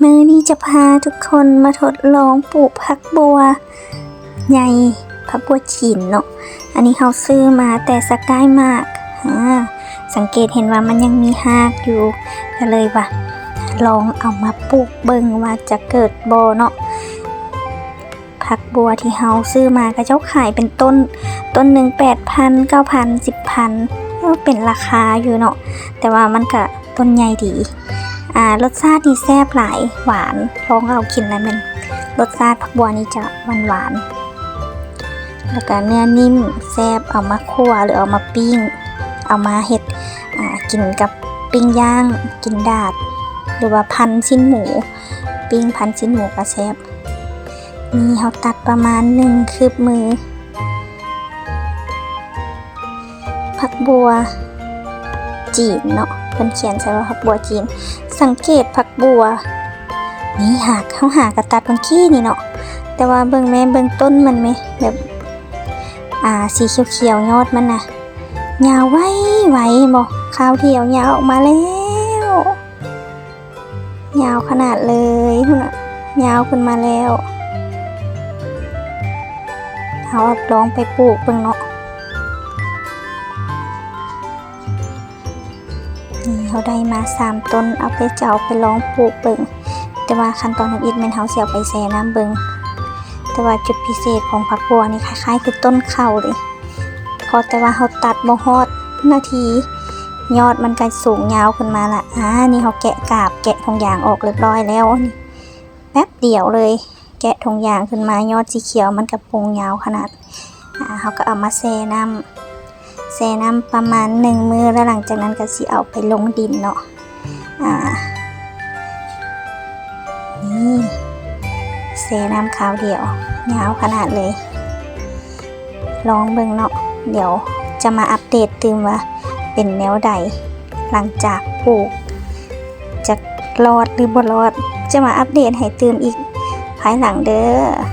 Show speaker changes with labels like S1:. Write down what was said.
S1: มือนี้จะพาทุกคนมาทดลองปลูกผักบัวใหญ่ผักบัวจีนเนาะ อันนี้เขาซื้อมาแต่สกายมากอ่าสังเกตเห็นว่ามันยังมีหากอยู่ก็เลยว่า ลองเอามาปลูกเบิ่งว่าจะเกิดบอเนาะผักบัวที่เฮาซื้อมาก็เจ้าขายเป็นต้น ต้นหนึ่งแปดพันเก้าพันสิบพันก็เป็นราคาอยู่เนาะแต่ว่ามันก็ต้นใหญ่ดี อ่ารสชาตินี่แซ่บหลายหวานลองเอากินแล้วมันรสชาติผักบัวนี่จะหวานหวานแล้วก็เนื้อนิ่มแซ่บเอามาคั่วหรือเอามาปิ้ง เอามาเห็ดกินกับปิ้งย่างกินดาด หรือว่าพันชิ้นหมู ปิ้งพันชิ้นหมูก็แซ่บนี่เขาตัดประมาณหนึ่งคืบมือ ผักบัวจีนเนาะ เพิ่นเขียนใส่ว่าผักบัวจีน สังเกตผักบัว นี่หากเขาหากระตัดบางขี้นี่เนาะแต่ว่าเบิ่งแม่เบิ่งต้นมันไหมแบบอ่าสีเขียวๆยอดมันน่ะยาวไว้ไว้บอกข้าวเดียวยาวออกมาแล้ว ยาวขนาดเลยพุ่นน่ะยาวขึ้นมาแล้วเอาลองไปปลูกเบิ่งเนาะ เขาได้มาสามต้นเอาไปเจ้าไปลองปลูกเบิงแต่ว่าขั้นตอนอื่นๆแม่นเขาเสียไปแช่น้ำเบิงแต่ว่าจุดพิเศษของผักบัวนี่คล้ายๆ คือต้นเข่าเลยพอแต่ว่าเขาตัดบ่ฮอดนาที ยอดมันก็สูงยาวขึ้นมาละอ่านี่เขาแกะกาบแกะทงยางออกเรียบร้อยแล้วนี่แป๊บเดียวเลย แกะทงยางขึ้นมายอดสีเขียวมันกระปงยาวขนาดอ่าเขาก็เอามาแช่น้ำ แช่น้ำประมาณหนึ่งมือแล้วหลังจากนั้นก็สิเอาไปลงดินเนาะอ่านี่แช่น้ำขาวเดียวยาวขนาดเลย ลองเบิ่งเนาะเดี๋ยวจะมาอัปเดตตืมว่าเป็นแนวใด หลังจากปลูกจะรอดหรือบ่รอด จะมาอัปเดตให้ตืมอีกภายหลังเด้อ